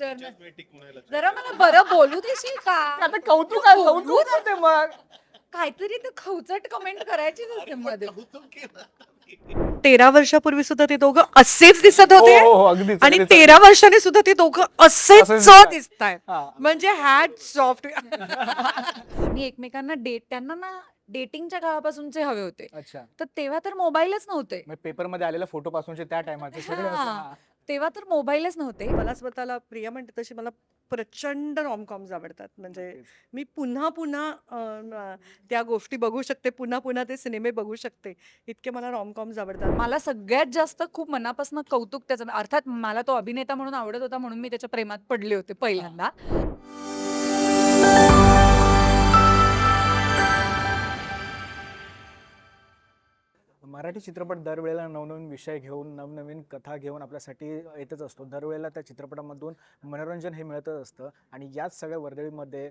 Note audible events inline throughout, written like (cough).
Mister जरा मला बरं बोलू देशील का? (laughs) आता कौतुक आहे, कौतुक होते मग. काहीतरी तर खवचट कमेंट करायचीच असते मध्ये. तेरा वर्षापूर्वी सुद्धा ते दोघं असेच दिसत हो होते. हो, हो, अगदीच आणि अगदीच. तेरा वर्षांनी सुद्धा ते दोघं असेच दिसतायत. दिसतायत हा. म्हणजे हॅट सॉफ्ट (laughs) मी एकमेकांना डेट त्यांना ना डेटिंगच्या काळापासूनचे हवे होते. अच्छा. तर तेव्हा तर मोबाईलच नव्हते. पेपरमध्ये आलेल्या फोटो पासूनचे त्या टायमाचे सगळे असं, हा. हा. तेव्हा तर मोबाईलच नव्हते. मला स्वतःला प्रिया म्हणते तशी मला प्रचंड रॉमकॉम्स आवडतात. म्हणजे मी पुन्हा पुन्हा अं, त्या गोष्टी बघू शकते पुन्हा पुन्हा ते सिनेमे बघू शकते. इतके मला रॉमकॉम्स आवडतात. मला सगळ्यात जास्त खूप मनापासून कौतुक त्याचं अर्थात मला तो अभिनेता म्हणून आवडत होता म्हणून मी त्याच्या प्रेमात पडले होते पहिल्यांदा. मराठी चित्रपट दरवेळेला नवनवीन विषय घेऊन नवनवीन कथा घेऊन आपल्यासाठी येतच असतो. दरवेळेला त्या चित्रपटामधून मनोरंजन हे मिळतच असतं. आणि याच सगळ्या वर्दळीमध्ये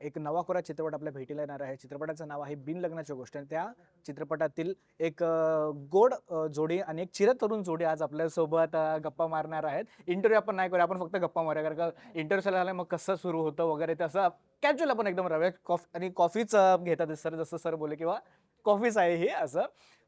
एक नवा कोरा चित्रपट आपल्या भेटीला येणार आहे. चित्रपटाचं नाव आहे बिन लग्नाची गोष्ट. आणि त्या चित्रपटातील एक गोड जोडी आणि एक चिरतरुण जोडी आज आपल्यासोबत गप्पा मारणार आहेत. इंटरव्ह्यू आपण नाही करूया. आपण फक्त गप्पा मारूया. कारण का इंटरव्ह्यू झाला मग कसं सुरू होतं वगैरे तसं कॅज्युअल आपण एकदम राहूया कॉफी आणि कॉफीच घेतात. सर जसं सर बोले किंवा कॉफीच आहे हे असं.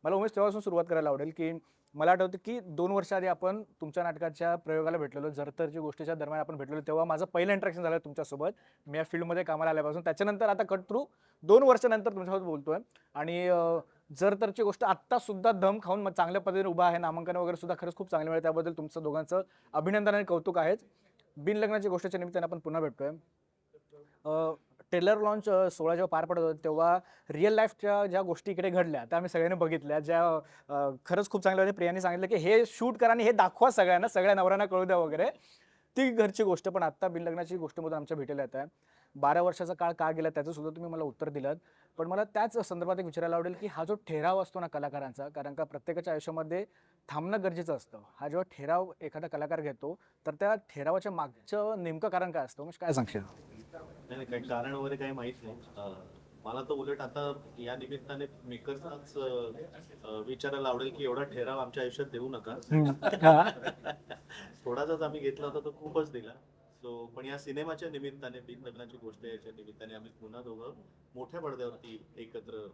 मला उमेश तेव्हापासून सुरुवात करायला आवडेल की मला आठवतं की दोन वर्ष आधी आपण तुमच्या नाटकाच्या प्रयोगाला भेटलेलो जरतरची गोष्टीच्या दरम्यान आपण भेटलेलो तेव्हा माझं पहिलं इंट्रॅक्शन झालं तुमच्यासोबत. मी या फील्डमध्ये कामाला आल्यापासून. त्याच्यानंतर आता कट थ्रू दोन वर्षानंतर तुमच्यासोबत बोलतोय. आणि जर जरतरची गोष्ट आत्ता सुद्धा दम खाऊन मग चांगल्या पद्धतीने उभा आहे. नामांकन वगैरे सुद्धा खरंच खूप चांगले मिळेल. त्याबद्दल तुमचं दोघांचं अभिनंदन आणि कौतुक आहेच. बिनलग्नाच्या गोष्टीच्या निमित्ताने आपण पुन्हा भेटतोय. टेलर लॉन्च सोळा जेव्हा पार पडत होतं तेव्हा रिअल लाईफच्या ज्या गोष्टी इकडे घडल्या त्या आम्ही सगळ्यांनी बघितल्या. ज्या खरंच खूप चांगल्या होत्या. प्रियाने सांगितलं की हे शूट करा आणि हे दाखवा सगळ्यांना सगळ्या नवऱ्यांना कळू द्या वगैरे. ती घरची गोष्ट पण आत्ता बिनलग्नाची लग्नाची गोष्टमधून आमच्या भेटेला येत आहे बारा वर्षाचा काळ का गेला त्याचं सुद्धा तुम्ही मला उत्तर दिलं पण मला त्याच संदर्भात एक विचारायला आवडेल की हा जो ठेराव असतो ना कलाकारांचा कारण का प्रत्येकाच्या आयुष्यामध्ये थांबणं गरजेचं असतं. हा जेव्हा ठेराव एखादा कलाकार घेतो तर त्या ठेरावाच्या मागचं नेमकं कारण काय असतं? म्हणजे काय सांगशील? नाही नाही, काही कारण वगैरे काही माहीत नाही. मला तर उलट आता या निमित्ताने मेकर्सनाच विचारायला आवडेल की एवढा ठेराव आमच्या आयुष्यात देऊ नका. थोडासाच आम्ही घेतला होता तो खूपच दिला. सो पण या सिनेमाच्या निमित्ताने बिन लग्नाची गोष्ट याच्या निमित्ताने आम्ही पुन्हा दोघं मोठ्या पडद्यावरती एकत्र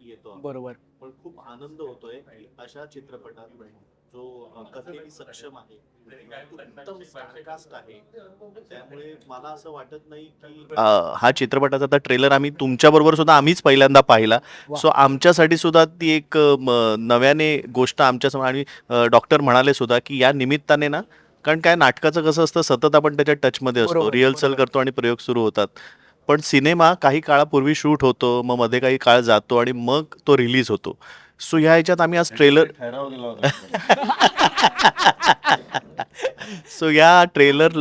येतो. बरोबर. पण खूप आनंद होतोय अशा चित्रपटात जो कथेने सक्षम आहे उत्तम कास्ट आहे त्यामुळे मला असं वाटत नाही की हा चित्रपटाचा आता ट्रेलर आम्ही तुमच्या बरोबर सुद्धा आम्हीच पहिल्यांदा पाहिला. सो आमच्यासाठी सुद्धा ती एक नव्याने गोष्ट आमच्यासमोर आणि डॉक्टर म्हणाले सुद्धा की या निमित्ताने ना कारण काय नाटकाचं कसं असतं सतत आपण त्याच्या टचमध्ये असतो रिहर्सल. करतो आणि प्रयोग सुरू होतात पण सिनेमा काही काळापूर्वी शूट होतो मग मध्ये काही काळ जातो आणि मग तो रिलीज होतो सो ह्या ह्याच्यात आम्ही आज ट्रेलर (laughs) सो या ट्रेलर. (laughs)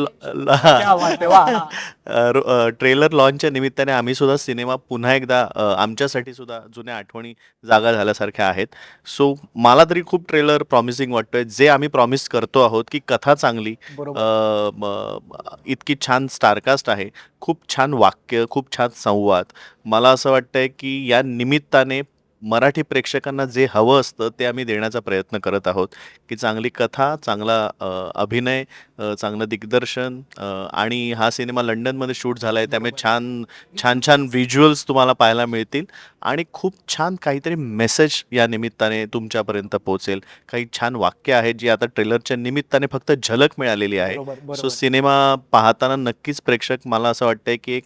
(laughs) ट्रेलर लॉन्चच्या निमित्ताने आम्ही सुद्धा सिनेमा पुन्हा एकदा आमच्यासाठी सुद्धा जुन्या आठवणी जागा झाल्यासारख्या आहेत. सो मला तरी खूप ट्रेलर प्रॉमिसिंग वाटतोय. जे आम्ही प्रॉमिस करतो आहोत की कथा चांगली इतकी छान स्टारकास्ट आहे खूप छान वाक्य खूप छान संवाद. मला असं वाटतंय की या निमित्ताने मराठी प्रेक्षकांना जे हवं असतं ते आम्ही देण्याचा प्रयत्न करत आहोत की चांगली कथा चांगला अ, अभिनय अ, चांगलं दिग्दर्शन अ, आणि हा सिनेमा लंडनमध्ये शूट झाला आहे त्यामुळे छान छान छान व्हिज्युअल्स तुम्हाला पाहायला मिळतील आणि खूप छान काहीतरी मेसेज या निमित्ताने तुमच्यापर्यंत पोहोचेल. काही छान वाक्य आहेत जी आता ट्रेलरच्या निमित्ताने फक्त झलक मिळालेली आहे. बरोबर सो बरोबर. सिनेमा पाहताना नक्कीच प्रेक्षक मला असं वाटतंय की एक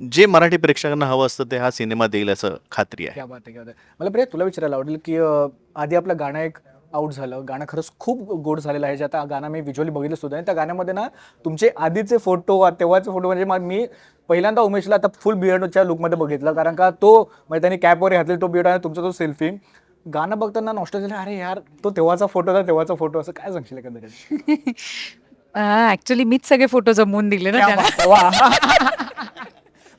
जे मराठी प्रेक्षकांना हवं असतं ते हा सिनेमा देईल असं खात्री आहे. क्या बात आहे क्या बात आहे. मला प्रिया तुला विचारायला आवडेल की अं, आधी आपलं गाणं एक आउट झालं. गाणं खरंच खूप गोड झालेलं आहे. जे आता गाणं मी व्हिज्युअली बघितलं सुद्धा आणि त्या गाण्यामध्ये ना तुमचे आधीचे फोटो तेव्हाचे फोटो म्हणजे मग मी पहिल्यांदा उमेशला आता फुल बियर्डच्या लुकमध्ये बघितलं. कारण का तो म्हणजे त्यांनी कॅप वगैरे घातली तो बियर्ड आणि तुमचा तो सेल्फी गाणं बघताना नॉस्ट झालं. अरे यार तो तेव्हाचा फोटो होता तेव्हाचा फोटो असं काय सांगशील एकंदरीत? (laughs) ऍक्च्युली मीच सगळे फोटो जमवून दिले ना त्याला. वा.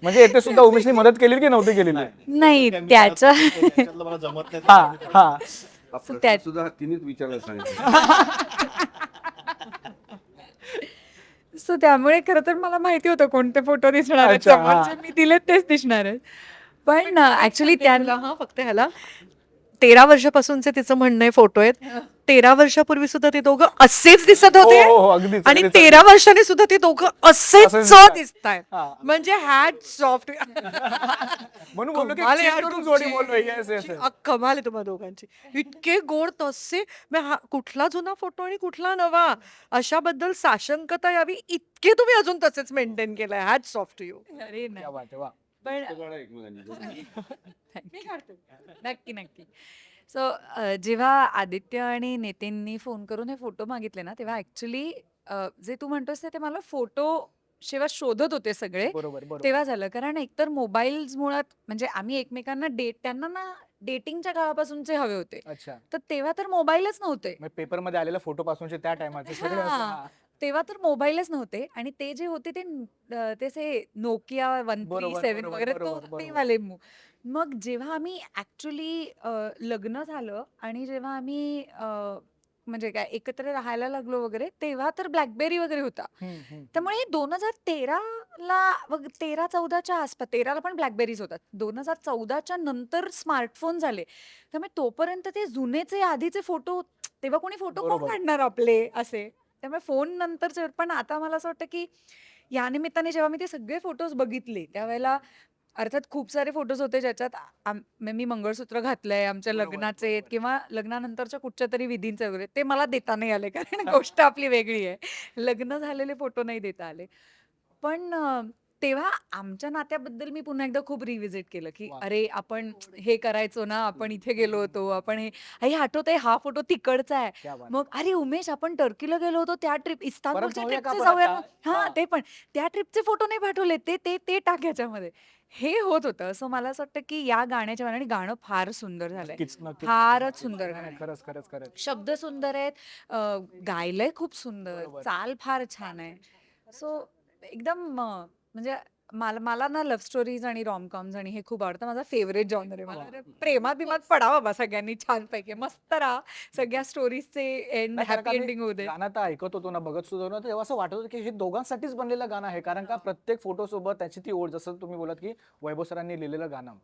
म्हणजे येथे सुद्धा उमेशने मदत केली की नव्हती केलेली नाही. त्याचं. त्याच्यातलं मला जमत नाही हा हा. हा सुद्धा तिनेच विचारायला सांगितलं. (laughs) सो त्यामुळे खरं तर मला माहिती होतं कोणते फोटो दिसणार आहेत. अच्छा, हा. समोरचे. मी दिलेत तेच दिसणार आहेत. पण ऍक्च्युली त्यांना त्यांना हा फक्त ह्याला तेरा वर्षापासूनचे तिचं म्हणणं आहे फोटो आहेत. तेरा वर्षापूर्वी सुद्धा ते दोघं असेच दिसत हो होते. हो, हो अगदीच आणि तेरा वर्षांनी सुद्धा ते दोघं असेच. दिसतायत. हा. म्हणजे हॅट सॉफ्ट म्हणून बोललो की कमाल आहे यार चिरतरून जोडी तुमची. बोललो येस येस आ, कमाल आहे तुम्हा दोघांची. इतके गोड तसे. हा कुठला जुना फोटो आणि कुठला नवा? अशाबद्दल साशंकता यावी. इतके तुम्ही अजून तसेच मेंटेन केलंय. हॅट सॉफ्ट यू अरे. पण. (laughs) नक्की नक्की. सो जेव्हा आदित्य आणि नितीननी फोन करून हे फोटो मागितले ना तेव्हा ऍक्च्युली जे तू म्हणतोस ते- मला फोटो जेव्हा शोधत होते सगळे. बरोबर बरोबर. तेव्हा झालं. कारण एकतर मोबाईल्स मुळात म्हणजे आम्ही एकमेकांना डेट त्यांना ना डेटिंगच्या काळापासूनचे हवे होते. अच्छा. तर तेव्हा तर मोबाईलच नव्हते. पेपरमध्ये आलेल्या फोटो पासूनचे त्या टायमाचे (laughs) सगळे असं, हा. हा. तेव्हा तर मोबाईलच नव्हते आणि ते जे होते ते अं, ते से नोकिया वन थ्री बरोबर, सेवन बरोबर, वगैरे तो बरोबर, ते बरोबर. वाले मो- मग जेव्हा आम्ही ऍक्च्युली लग्न झालं आणि जेव्हा आम्ही अं, म्हणजे काय एकत्र राहायला लागलो वगैरे तेव्हा तर ब्लॅकबेरी वगैरे होता हम्म, हम्म. त्यामुळे दोन हजार तेराला तेरा चौदाच्या आसपास तेराला पण ब्लॅकबेरीज होतात दोन हजार चौदाच्या नंतर स्मार्टफोन झाले त्यामुळे तोपर्यंत ते जुनेचे आधीचे फोटो तेव्हा कोणी फोटो कोण बरोबर. काढणार आपले असे त्यामुळे फोन नंतरचे पण आता मला असं वाटतं की या निमित्ताने जेव्हा मी ते सगळे फोटोज बघितले त्यावेळेला अर्थात खूप सारे फोटोज होते ज्याच्यात आम- म- मंगळसूत्र घातलंय आमच्या लग्नाचे. किंवा लग्नानंतरच्या कुठच्या तरी विधींचे वगैरे ते मला देता नाही आले कारण गोष्ट आपली वेगळी आहे. लग्न झालेले फोटो नाही देता आले. पण तेव्हा आमच्या नात्याबद्दल मी पुन्हा एकदा खूप रिव्हिजिट केलं की वा. अरे आपण हे करायचो ना आपण इथे गेलो होतो आपण हे हे आठवतंय हा फोटो तिकडचा आहे क्या बात मग अरे उमेश आपण टर्कीला गेलो होतो त्या ट्रिप इस्तानबुलच्या जाऊया का ट्रिपचे परत जाऊया आता? हा हा. ते पण त्या ट्रिपचे फोटो नाही पाठवले ते ते ते टाक हे होत होतं सो मला असं वाटतं की या गाण्याच्या आणि गाणं फार सुंदर झालंय नक्कीच नक्कीच फारच. सुंदर गाणं आहे. खरंच खरंच खरंच शब्द सुंदर आहेत अं, गायलंय खूप सुंदर बरोबर. चाल फार छान आहे सो एकदम अं, म्हणजे मला मला ना लव्ह स्टोरीज आणि रॉमकॉम्स आणि हे खूप आवडतं. माझा फेवरेट जॉनर आहे मला. तर प्रेमात बिमात पडा बाबा सगळ्यांनी छानपैकी. मस्त राहा. सगळ्या स्टोरीजचे एंड नाही, कारण हॅपी का मी एंडिंग दे गाणं तर ऐकत होतो ना बघत सुद्धा होतो ना तेव्हा असं वाटत होतं की हे दोघांसाठीच बनलेलं गाणं आहे. कारण का प्रत्येक फोटो सोबत त्याची ती ओढ जसं तुम्ही बोलात की वैभव सरांनी लिहिलेलं गाणं.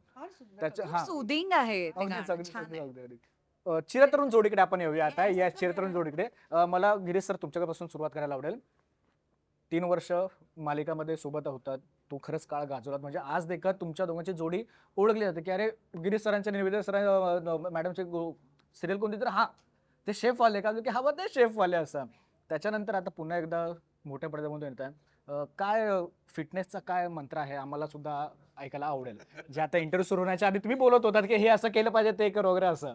त्याच्या हा. सुदिंग आहे ते अगदीच, गाणं, अगदीच, छान अगदीच, आहे. अगदीच, अगदीच. अ, चिरतरुण जोडीकडे आपण येऊया आता. या चिरतरुण जोडीकडे. अ, मला गिरीश सर तुमच्यापासून सुरुवात करायला आवडेल. तीन वर्ष मालिकामध्ये सोबत होतात. तू खरंच काळ गाजवलात म्हणजे आज देखत तुमच्या दोघांची जोडी ओळखली जाते की अरे गिरीश सरांच्या निवेदन सर मॅडमचे सिरियल कोणती? तर हा ते शेफ वाले का? की हा बा ते शेफ वाले असं. त्याच्यानंतर आता पुन्हा एकदा मोठ्या पडद्यामधून येत आहे काय फिटनेसचा काय मंत्र आहे? आम्हाला सुद्धा ऐकायला आवडेल. जे आता इंटरव्ह्यू सुरू होण्याच्या आधी तुम्ही बोलत होतात की हे असं केलं पाहिजे ते कर वगैरे असं.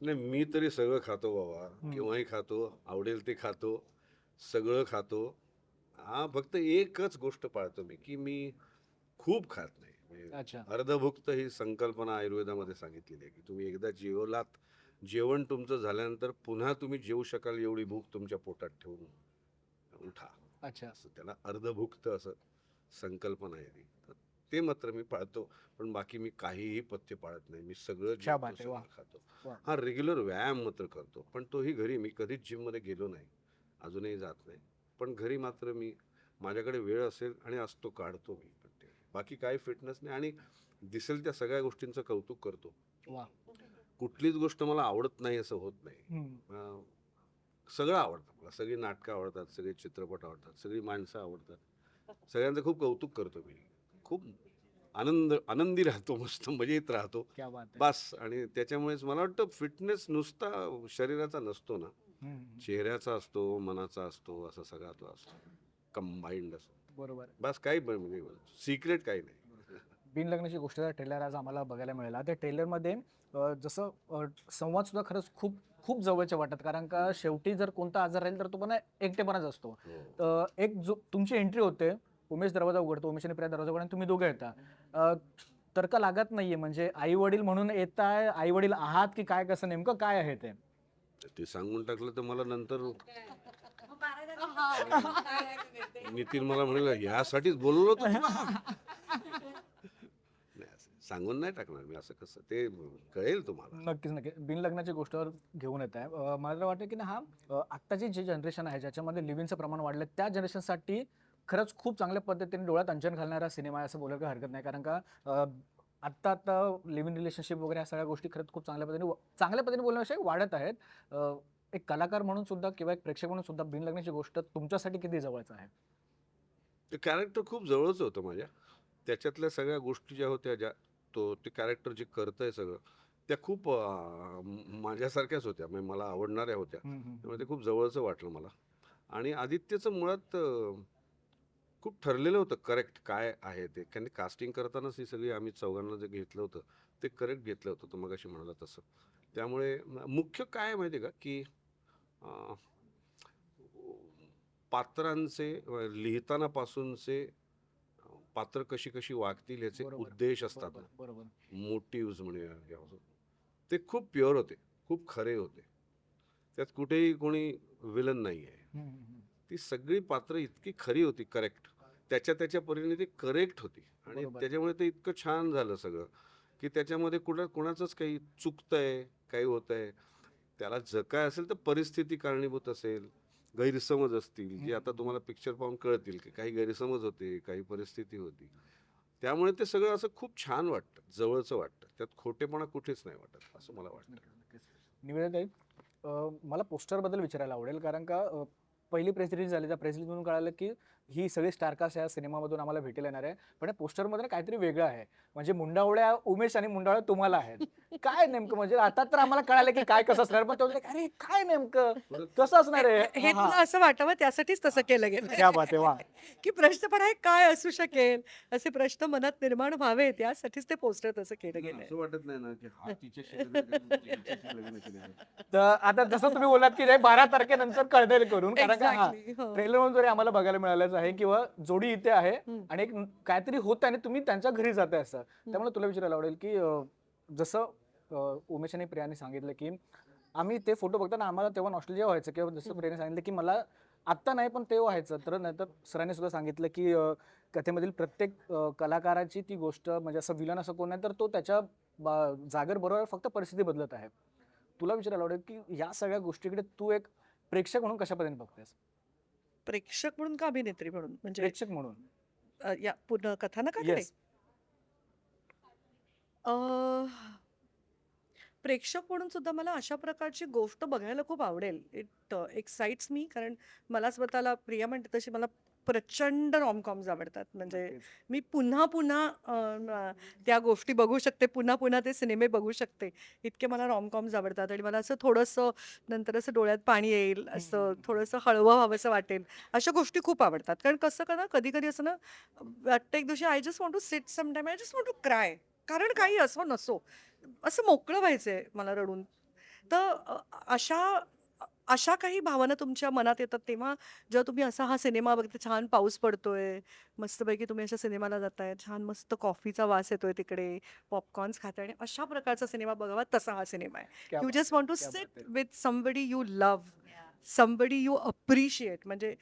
नाही मी तरी सगळं खातो बाबा. केव्हाही खातो. आवडेल ते खातो. सगळं खातो. हा फक्त एकच गोष्ट पाळतो मी की मी खूप खात नाही. म्हणजे अच्छा. अर्धभुक्त ही संकल्पना आयुर्वेदामध्ये सांगितलेली आहे की तुम्ही एकदा जेवलात जेवण तुमचं झाल्यानंतर पुन्हा तुम्ही जेवू शकाल एवढी भूक तुमच्या पोटात ठेवून उठा. अच्छा. असं त्याला अर्धभुक्त असं संकल्पना आहे ती. तर ते मात्र मी पाळतो पण बाकी मी काहीही पथ्य पाळत नाही. मी सगळं खातो. हा रेग्युलर व्यायाम मात्र करतो पण तोही घरी मी कधीच जिममध्ये गेलो नाही. अजूनही जात नाही. पण घरी मात्र मी माझ्याकडे वेळ असेल आणि असतो काढतो मी बाकी काही फिटनेस नाही आणि दिसेल त्या सगळ्या गोष्टींचं कौतुक करतो. कुठलीच गोष्ट मला आवडत नाही असं होत नाही. सगळं आवडतं मला. सगळी नाटकं आवडतात सगळे चित्रपट आवडतात सगळी माणसं आवडतात. सगळ्यांचं खूप कौतुक करतो मी. खूप आनंद आनंदी राहतो मस्त मजेत राहतो. क्या. बस आणि त्याच्यामुळेच मला वाटतं फिटनेस नुसता शरीराचा नसतो ना. चेहऱ्याचा असतो मनाचा असतो असा सगळा तो असतो. कंबाईंड असतो. बरोबर. बस काही ब- म्हणजे सिक्रेट काही नाही. बिनलग्नाची गोष्टीचा ट्रेलर आज आम्हाला बघायला मिळाला त्या ट्रेलरमध्ये जसं संवाद सुद्धा खरंच खूप खूप जवळचे वाटत कारण का शेवटी जर कोणता आजार राहील तर तो पण एकटेपणाच असतो. हो. एक जो तुमची एंट्री होते उमेश दरवाजा उघडतो उमेश आणि प्रिया दरवाजा उघडतो तुम्ही दोघे येता. तर्क लागत नाहीये. म्हणजे आई वडील म्हणून येताय आई वडील आहात की काय कसं नेमकं काय आहे ते? ते सांगून टाकलं तर मला नंतर (laughs) नितीन मला म्हणेल ह्यासाठीच बोललो होतो नाही असं सांगून नाही टाकणार मी असं कसं? ते कळेल तुम्हाला. नक्कीच नक्की बिनलग्नाच्या गोष्टीवर घेऊन येत आहे. मला वाटतं की ना हा आत्ताची जी जनरेशन आहे ज्याच्यामध्ये लिव्हिंगचं प्रमाण वाढलं त्या जनरेशनसाठी खरंच खूप चांगल्या पद्धतीने डोळ्यात अंजन घालणारा सिनेमा आहे असं बोलायला हरकत नाही. कारण का आत्ता आत्ता लिव्हिंग रिलेशनशिप वगैरे या सगळ्या गोष्टी खरंच खूप चांगल्या पद्धतीने चांगल्या पद्धतीने बोलण्याविषयी वाढत आहेत. एक कलाकार म्हणून सुद्धा किंवा एक प्रेक्षक म्हणून सुद्धा बिन लग्नाची गोष्ट तुमच्यासाठी किती जवळचं आहे? ते कॅरेक्टर खूप जवळचं होतं माझ्या. त्याच्यातल्या सगळ्या गोष्टी ज्या होत्या ज्या तो ते कॅरेक्टर जे करतंय सगळं त्या खूप माझ्यासारख्याच होत्या. म्हणजे मला आवडणाऱ्या होत्या. त्यामुळे ते खूप जवळचं वाटलं मला. आणि आदित्यचं मुळात खूप ठरलेलं होतं करेक्ट काय आहे ते. कारण कास्टिंग करतानाच ही सगळी आम्ही चौघांना जे घेतलं होतं ते करेक्ट घेतलं होतं. तो मगाशी म्हणाला तसं. त्यामुळे मुख्य काय माहिती आहे का? की पात्रांचे अं, लिहिताना पासूनचे अं, पात्र कशी कशी वागतील बरोबर, उद्देश असतात मोटिव्ज म्हणूया. ते खूप प्युअर होते खूप खरे होते. त्यात कुठेही कोणी विलन नाही आहे. ती सगळी पात्र इतकी खरी होती करेक्ट त्याच्या त्याच्या परीने ती करेक्ट होती. आणि. त्याच्यामुळे ते इतकं छान झालं सगळं की त्याच्यामध्ये कुठं कोणाचंच काही चुकतंय काही होतंय. त्याला ज काय असेल तर परिस्थिती कारणीभूत असेल गैरसमज असतील जे आता. तुम्हाला पिक्चर पाहून कळतील की काही गैरसमज होते काही परिस्थिती होती. त्यामुळे ते सगळं असं खूप छान वाटतं जवळचं वाटतं. त्यात खोटेपणा कुठेच नाही वाटत असं मला वाटतं. अं, मला पोस्टरबद्दल विचारायला आवडेल कारण का पहिली प्रेस रिलीज झाली त्या प्रेस रिलीज म्हणून कळालं की ही सगळी स्टारकास्ट या सिनेमामधून आम्हाला भेटेल येणार आहे. पण या पोस्टरमध्ये ना काहीतरी वेगळं आहे. म्हणजे मुंडावळ्या उमेश आणि मुंडावळ्या तुम्हाला आहेत. काय नेमकं? म्हणजे आता तर आम्हाला कळालं की काय कसं असणार. पण तेव्हा अरे काय नेमकं? कसं असणार आहे? हे हा, तुला असं वाटावं? त्यासाठीच तसं केलं गेलं क्या बात आहे वा. की प्रश्न पण आहे काय असू शकेल? असे प्रश्न मनात निर्माण व्हावेत यासाठीच ते पोस्टर तसं केलं गेलंय. असं वाटत नाही ना हा. तर आता जसं तुम्ही बोलात की नाही बारा तारखेनंतर कळदेल करून. कारण हा हो. ट्रेलर म्हणून जरी आम्हाला बघायला मिळालंच आहे किंवा जोडी इथे आहे. आणि एक काहीतरी होत आणि तुम्ही त्यांच्या घरी जाताय असं. त्यामुळे तुला विचारायला आवडेल की जसं उमेश आणि प्रियाने सांगितलं की आम्ही ते फोटो बघताना आम्हाला तेव्हा नॉस्ट्रेलिया व्हायचं किंवा जसं प्रियाने सांगितलं की मला आत्ता नाही पण ते व्हायचं. तर नंतर सरांनी सुद्धा सांगितलं की कथेमधील प्रत्येक कलाकाराची ती गोष्ट म्हणजे असं विलन असं कोण नाही तर तो त्याच्या जागेवर बरोबर फक्त परिस्थिती बदलत आहे. तुला विचारायला आवडेल की या सगळ्या गोष्टीकडे तू एक प्रेक्षक म्हणून कशा पद्धतीने बघतेस? प्रेक्षक म्हणून का अभिनेत्री म्हणून? म्हणजे प्रेक्षक म्हणून. अ, या पूर्ण कथानकाकडे? येस अ, प्रेक्षक म्हणून सुद्धा मला अशा प्रकारची गोष्ट बघायला खूप आवडेल. इट एक्साइट्स मी कारण मला स्वतःला प्रिया म्हणते तशी मला प्रचंड रॉमकॉम्स आवडतात. म्हणजे मी पुन्हा पुन्हा त्या गोष्टी बघू शकते पुन्हा पुन्हा ते सिनेमे बघू शकते. इतके मला रॉमकॉम्स आवडतात आणि मला असं थोडंसं नंतर असं डोळ्यात पाणी येईल असं. थोडंसं हळवं व्हावंसं वाटेल अशा गोष्टी खूप आवडतात. कारण कसं का ना कधी कधी असं ना वाटतं एक दिवशी I just want to sit some time I just want to cry कारण काही असो नसो असं मोकळं व्हायचंय मला रडून. तर अशा अशा काही भावना तुमच्या मनात येतात तेव्हा? जेव्हा तुम्ही असा हा सिनेमा बघता छान पाऊस पडतोय मस्तपैकी तुम्ही अशा सिनेमाला जाताय छान मस्त कॉफीचा वास येतोय तिकडे पॉपकॉर्न्स खाताय आणि अशा प्रकारचा सिनेमा बघावा तसा हा सिनेमा आहे. क्या यू बात जस्ट वॉन्ट टू क्या बात सिट आहे. With somebody you love somebody you appreciate म्हणजे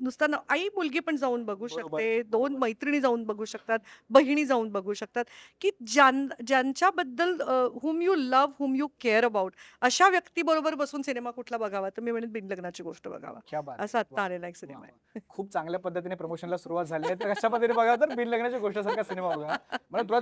नुसतं ना- आई मुलगी पण जाऊन बघू. शकते दोन मैत्रिणी जाऊन बघू शकतात बहिणी जाऊन बघू शकतात की ज्यां ज्यांच्याबद्दल whom you love whom you care about अशा व्यक्तीबरोबर बसून सिनेमा कुठला बघावा तर मी म्हणेन बिन लग्नाची गोष्ट बघावा क्या बात असा. आत्ता आलेला एक सिनेमा आहे. खूप चांगल्या पद्धतीने प्रमोशनला सुरुवात झाली आहे तर अशा पद्धतीने बघा तर बिन लग्नाच्या गोष्टीसारखा सिनेमा बघा मला बाबा.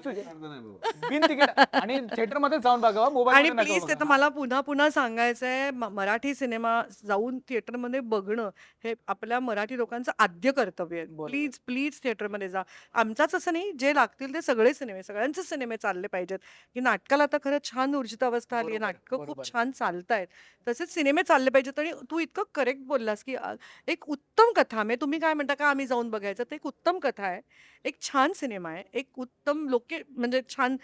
बिन तिकीट आणि थिएटरमध्ये जाऊन बघावा आणि मोबाईल प्लीज ते तर मला पुन्हा पुन्हा सांगायचं आहे मराठी सिनेमा जाऊन थिएटरमध्ये बघणं हे आपल्या मराठी लोकांचं आद्य कर्तव्य आहे. प्लीज प्लीज थिएटरमध्ये जा. आमचाच असं नाही जे लागतील ते सगळे सिनेमे सगळ्यांचे सिनेमे चालले पाहिजेत. की नाटकाला आता खरं छान ऊर्जित अवस्था आली नाटकं. खूप छान चालतायत. तसेच सिनेमे चालले पाहिजेत आणि तू इतकं करेक्ट बोललास की एक उत्तम कथा म्हणजे तुम्ही काय म्हणता का आम्ही जाऊन बघायचं? ते एक उत्तम कथा आहे. एक छान सिनेमा आहे. एक उत्तम लोके म्हणजे छान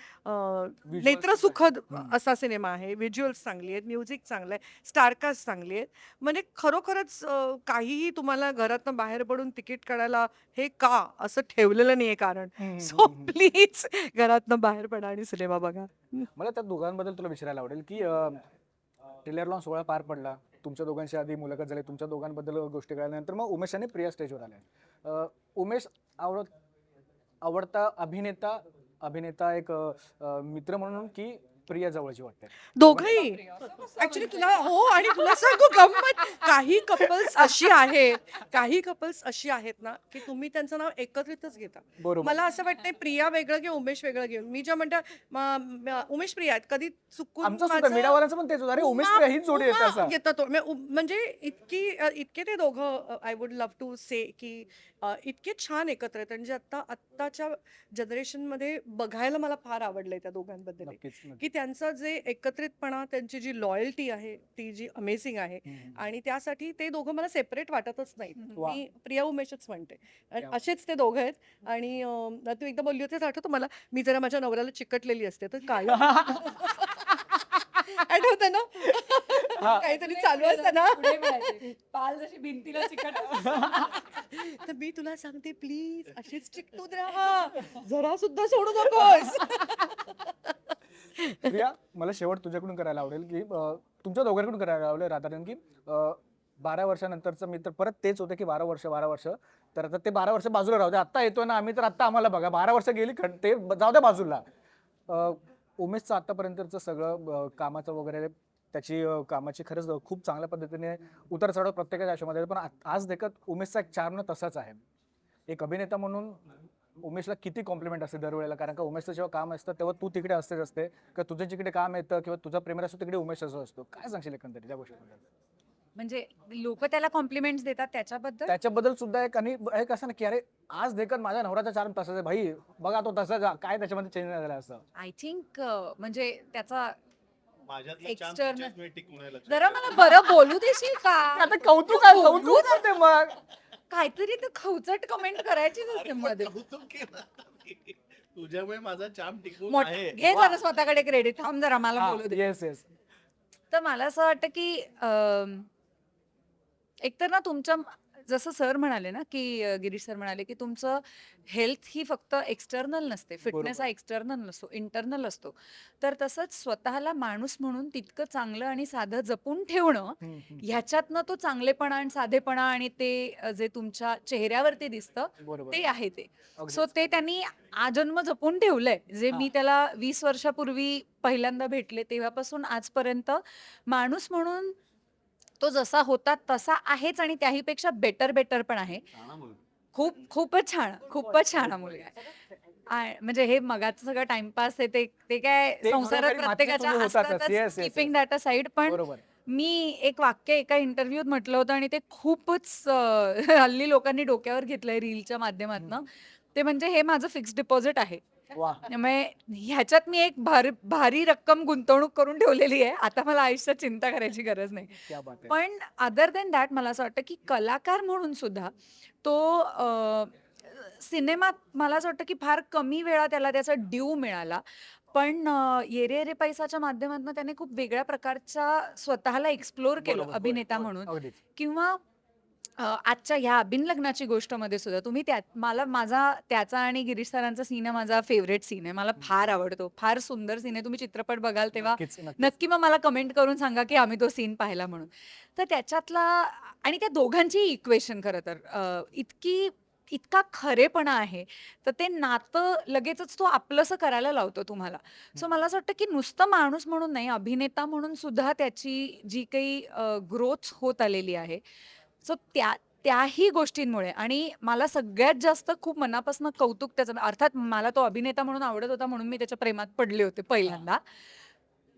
नेत्रसुखद. असा सिनेमा आहे. व्हिज्युअल्स चांगली आहेत. म्युझिक चांगलं आहे. स्टारकास्ट चांगली आहेत. म्हणजे खरोखरच अ, काहीही तुम्हाला घरातनं बाहेर पडून तिकीट काढायला हे का? असं ठेवलेलं नाहीये कारण. सो प्लीज घरातनं बाहेर पडा आणि सिनेमा बघा. मला त्या दोघांबद्दल तुला विचारायला आवडेल की टेलर लॉन सोहळा पार पडला. तुमच्या दोघांची आधी मुलाखत झाली. तुमच्या दोघांबद्दल गोष्टी कळल्यानंतर मग उमेश आणि प्रिया स्टेजवर आले अं, उमेश आवडत आवडता अभिनेता अभिनेता एक अं, मित्र म्हणून की प्रिया. जवळची वाटते दोघंही ऍक्च्युली तुला हो आणि तुला सांगू गंमत. काही कपल्स अशी आहेत काही कपल्स अशी आहेत ना की तुम्ही त्यांचं नाव एकत्रितच घेता. बरोबर. मला असं वाटतंय प्रिया वेगळं की उमेश वेगळं घेऊन मी ज्या म्हणता म- म- उमेश प्रिया आहेत कधी चुकून आमचं सुद्धा माझं- मीडियावाल्यांचं पण तेच होतं. अरे उमेश उमा- प्रिया हीच जोडी येते उमा असं. येतं तो. म्हणजे उ- म्हणजे इतकी अ, इतके ते दोघं I would love to say की अ, इतके छान एकत्र आहेत. म्हणजे आता आत्ताच्या जनरेशनमध्ये बघायला मला फार आवडलंय त्या दोघांबद्दल. नक्कीच. की. त्यांचं जे एकत्रितपणा त्यांची जी लॉयल्टी आहे ती जी अमेझिंग आहे. आणि त्यासाठी ते दोघं मला सेपरेट वाटतच नाहीत. मी प्रिया उमेशच म्हणते. असेच ते दोघं आहेत आणि तू एकदा बोलली होतीस आठवतं मला? मी जरा माझ्या नवऱ्याला चिकटलेली असते तर काय (laughs) आठवतं ना? हा. काहीतरी चालू असतं ना? पाल जशी भिंतीला चिकट (laughs) तर मी तुला सांगते प्लीज अशीच चिकटून राहा जरा सुद्धा सोडू नकोस. (laughs) प्रिया मला शेवट तुझ्याकडून करायला आवडेल की अं, तुमच्या दोघांकडून करायला आवडेल राधारण की अं, बारा वर्षानंतरचं मी तर परत तेच होतं की बारा वर्ष बारा वर्ष. तर आता ते बारा वर्ष बाजूला राहू दे. आत्ता येतोय ना आम्ही तर आत्ता आम्हाला बघा बारा वर्ष गेली खंड ते ब- जाऊ द्या बाजूला. अं, उमेशचं आत्तापर्यंतचं सगळं अं, कामाचं वगैरे त्याची अं, कामाची खरंच खूप चांगल्या पद्धतीने उतर चढव प्रत्येकाच्या आयुष्यामध्ये पण आ- आज देखत उमेशचा एक चार्म तसाच आहे. एक अभिनेता म्हणून उमेशला किती कॉम्प्लिमेंट असते दरवेळेला? कारण का उमेशचं जेव्हा काम असतं तेव्हा तू तिकडे असतेच असते. किंवा तुझं जिकडे काम येतं किंवा तुझा प्रेमर असतो तिकडे उमेश असं असतो? काय सांगशील एकंदरीत त्या गोष्टीबद्दल? म्हणजे लोक त्याला कॉम्प्लिमेंट्स देतात त्याच्याबद्दल? त्याच्याबद्दल सुद्धा एक आणि एक असं ना की अरे आज देखत माझ्या नवऱ्याचा चार्म तसाच आहे भाई बघा तो तसाच. काय त्याच्यामध्ये चेंज नाही झाला असं? आय थिंक म्हणजे त्याचा लक्षात. जरा मला बरं बोलू देशील का? आता कौतुक आहे कौतुक करते मग. काहीतरी तर खवचट कमेंट करायचीच असते मध्ये. कौतुक केलं. मी. तुझ्यामुळे माझा चाम टिकून मोठ- आहे. घे जरा स्वतःकडे क्रेडिट थांब जरा मला बोलू दे. येस येस तर मला असं वाटतं की अम, एकतर ना तुमच्या जसं सर म्हणाले ना की अ, गिरीश सर म्हणाले की तुमचं हेल्थ ही फक्त एक्सटर्नल नसते फिटनेस हा. एक्सटर्नल नसतो इंटरनल असतो तर तसंच स्वतःला माणूस म्हणून तितकं चांगलं आणि साधं जपून ठेवणं ह्याच्यातनं तो चांगलेपणा आणि साधेपणा आणि ते अ, जे तुमच्या चेहऱ्यावरती दिसतं बरोबर ते आहे ते अगदीच. सो ते त्यांनी आजन्म जपून ठेवलंय जे हा. मी त्याला वीस वर्षापूर्वी पहिल्यांदा भेटले तेव्हापासून आजपर्यंत माणूस म्हणून तो जसा होता तसा आहेच आणि त्याहीपेक्षा बेटर बेटर पण आहे. खूप खूपच छान खूपच छान हा मुलगा आहे. आ- म्हणजे हे मगाचं सगळं टाइमपास आहे ते ते काय ते संसारात घरोघरी प्रत्येकाच्या. Yes, yes, keeping. That aside पण बरोबर. मी एक वाक्य एका इंटरव्ह्यूत म्हटलं होतं आणि ते खूपच अं, (laughs) हल्ली लोकांनी डोक्यावर घेतलंय रीलच्या माध्यमातून. ते म्हणजे हे माझं फिक्स डिपॉझिट आहे. वा. त्यामुळे ह्याच्यात मी एक भारी भारी रक्कम गुंतवणूक करून ठेवलेली आहे. आता मला आयुष्यात चिंता करायची गरज नाही. (laughs) क्या बात आहे. पण अदर देन दॅट मला असं वाटतं की कलाकार म्हणून सुद्धा तो अं, सिनेमात मला असं वाटतं की फार कमी वेळा त्याला त्याचा ड्यू मिळाला. पण अं, येरे येरे पैसाच्या माध्यमातून त्याने खूप वेगळ्या प्रकारच्या स्वतःला एक्सप्लोर केलं. बरोबर, होय, अभिनेता होय, म्हणून. अगदीच. किंवा अ, आजच्या ह्या बिन लग्नाची गोष्टमध्ये सुद्धा तुम्ही त्यात मला माझा त्याचा आणि गिरीश सरांचा सीन आहे माझा फेवरेट सीन आहे. मला फार आवडतो. फार सुंदर सीन आहे. तुम्ही चित्रपट बघाल तेव्हा नक्कीच नक्कीच. नक्की मग मला कमेंट करून सांगा की आम्ही तो सीन पाहिला म्हणून. तर त्याच्यातला आणि त्या दोघांची इक्वेशन खरं तर अ, इतकी इतका खरेपणा आहे तर ते नातं लगेचच तो आपलंसं करायला लावतो तुम्हाला. सो मला असं वाटतं की नुसतं माणूस म्हणून नाही अभिनेता म्हणून सुद्धा त्याची जी काही ग्रोथ होत आलेली आहे सो त्या त्याही गोष्टींमुळे आणि मला सगळ्यात जास्त खूप मनापासून कौतुक त्याचं अर्थात मला तो अभिनेता म्हणून आवडत होता म्हणून मी त्याच्या प्रेमात पडले होते पहिल्यांदा.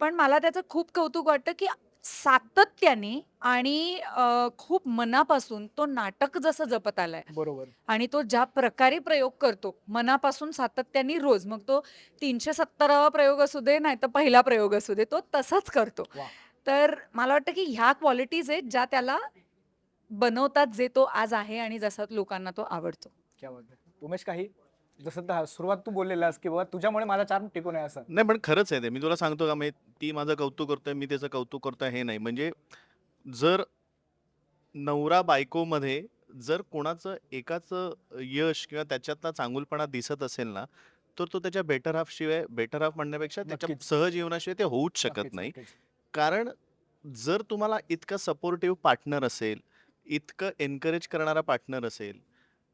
पण मला त्याचं खूप कौतुक वाटतं की सातत्याने आणि अ, खूप मनापासून तो नाटक जसं जपत आलाय बरोबर. आणि तो ज्या प्रकारे प्रयोग करतो मनापासून सातत्याने रोज मग तो तीनशे सत्तरावा प्रयोग असू दे नाही तर पहिला प्रयोग असू दे तो तसाच करतो. वा. तर मला वाटतं की ह्या क्वालिटीज आहेत ज्या त्याला बनवतात जे तो आज आहे आणि जसा लोकांना तो आवडतो. क्या बात आहे उमेश काही? जसं ता- सुरुवात तू बोललेलास की बाबा तुझ्यामुळे माझा चार्म टिकून आहे असं. नाही पण खरंच आहे ते. मी तुला सांगतो का मी ती माझं कौतुक करतोय मी त्याचं कौतुक करतोय हे नाही. म्हणजे जर नवरा बायकोमध्ये जर कोणाचं एकाचं यश किंवा त्याच्यातला चांगुलपणा दिसत असेल ना तर तो त्याच्या बेटर हाफ शिवाय बेटर हाफ म्हणण्यापेक्षा त्याच्या नक्कीच. सहजीवनाशिवाय ते होऊच शकत नक्कीच, नाही. नक्कीच. कारण जर तुम्हाला इतका सपोर्टिव्ह पार्टनर असेल इतकं एनकरेज करणारा पार्टनर असेल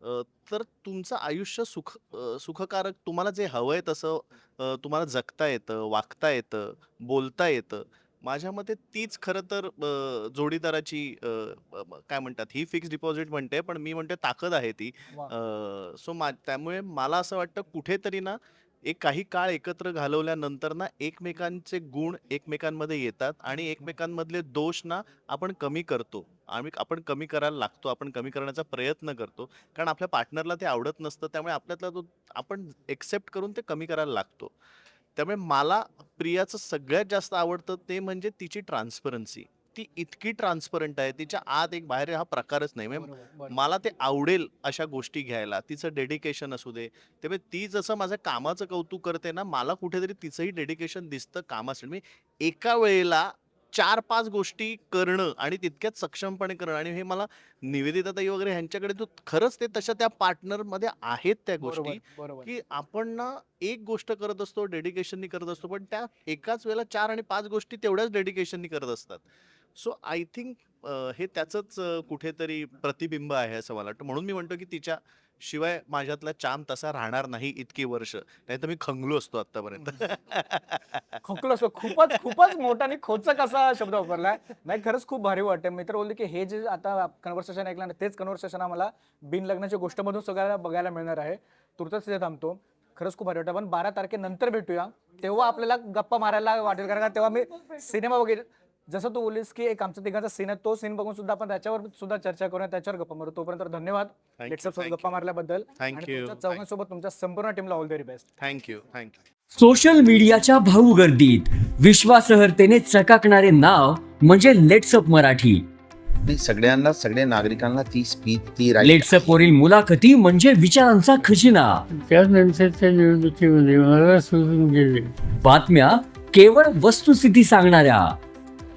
अ, तर तुमचं आयुष्य सुख अ, सुखकारक तुम्हाला जे हवंय तसं अ, तुम्हाला जगता येतं, वागता येतं, बोलता येतं. माझ्या मते तीच खरं तर अ, जोडीदाराची अ, अ, म काय म्हणतात ही फिक्स्ड डिपॉझिट म्हणते, पण मी म्हणते ताकद आहे ती. अ, सो मा त्यामुळे मला असं वाटतं कुठेतरी ना, एक काही काळ एकत्र घालवल्यानंतर ना, एकमेकांचे गुण एकमेकांमध्ये येतात आणि एकमेकांमधले दोष ना, आपण कमी करतो. आम्ही आपण कमी करायला लागतो. आपण कमी करण्याचा प्रयत्न करतो. कारण आपल्या पार्टनरला ते आवडत नसतं. त्यामुळे आपल्यातला तो आपण एक्सेप्ट करून ते कमी करायला लागतो. त्यामुळे मला प्रियाचं सगळ्यात जास्त आवडतं ते म्हणजे तिची ट्रान्सपरन्सी. ती इतकी ट्रान्सपरंट आहे. तिच्या आत एक बाहेर हा प्रकारच नाही. म्हणजे. मला ते आवडेल अशा गोष्टी घ्यायला. तिचं डेडिकेशन असू दे. त्यामुळे ती जसं माझ्या कामाचं कौतुक करते ना, मला कुठेतरी तिचंही डेडिकेशन दिसतं कामासाठी. म्हणजे एका वेळेला 4-5 गोष्टी करणं आणि तितक्याच सक्षमपणे करणं आणि हे मला निवेदिताताई वगैरे ह्यांच्याकडे तो खरंच ते तशा त्या पार्टनरमध्ये आहेत त्या गोष्टी. की आपण ना एक गोष्ट करत असतो, डेडिकेशननी करत असतो. पण त्या एकाच वेळेला 4 आणि 5 गोष्टी तेवढ्याच डेडिकेशननी करत असतात. सो आय थिंक हे त्याचंच अ, कुठेतरी प्रतिबिंब आहे असं मला वाटतं. म्हणून मी म्हणतो, की तिच्या शिवाय माझ्यातला चाम तसा राहणार नाही इतकी वर्ष. नाही तर मी खंगलो असतो आत्तापर्यंत. खोकलो असतो. खूपच खूपच मोठा आणि खोचक असा शब्द वापरलाय. नाही खरंच खूप भारी वाटते मी तर बोलले की हे जे आता कन्व्हर्सेशन ऐकलं ना, तेच कन्व्हर्सेशन आम्हाला बिन लग्नाच्या गोष्टमधून सगळ्याला बघायला मिळणार आहे. तुर्तच तिथे थांबतो. खरंच खूप भारी वाटतं. पण बारा तारखेनंतर भेटूया. तेव्हा आपल्याला गप्पा मारायला वाटेल कारण का तेव्हा मी सिनेमा वगैरे जसं तू बोललीस, की एक आमचा तिघांचा सीन आहे. तो सीन बघून सुद्धा आपण त्याच्यावर सुद्धा चर्चा करूया. त्याच्यावर गप्पा मारू. तोपर्यंत धन्यवाद. गप्पा. मारल्याबद्दल चौघांसोबत तुमच्या संपूर्ण टीमला all the very best. Thank you, thank you. Social मीडियाच्या भाऊ गर्दीत विश्वासहर्तेने चकाकणारे नाव म्हणजे लेट्सअप मराठी सगळ्यांना सगळ्या नागरिकांना ती स्पीच ती लेट्सअप वरील मुलाखती म्हणजे विचारांचा खजिना त्यानंतरच्या निवडणुकीमध्ये मला सोडून गेले बातम्या केवळ वस्तुस्थिती सांगणाऱ्या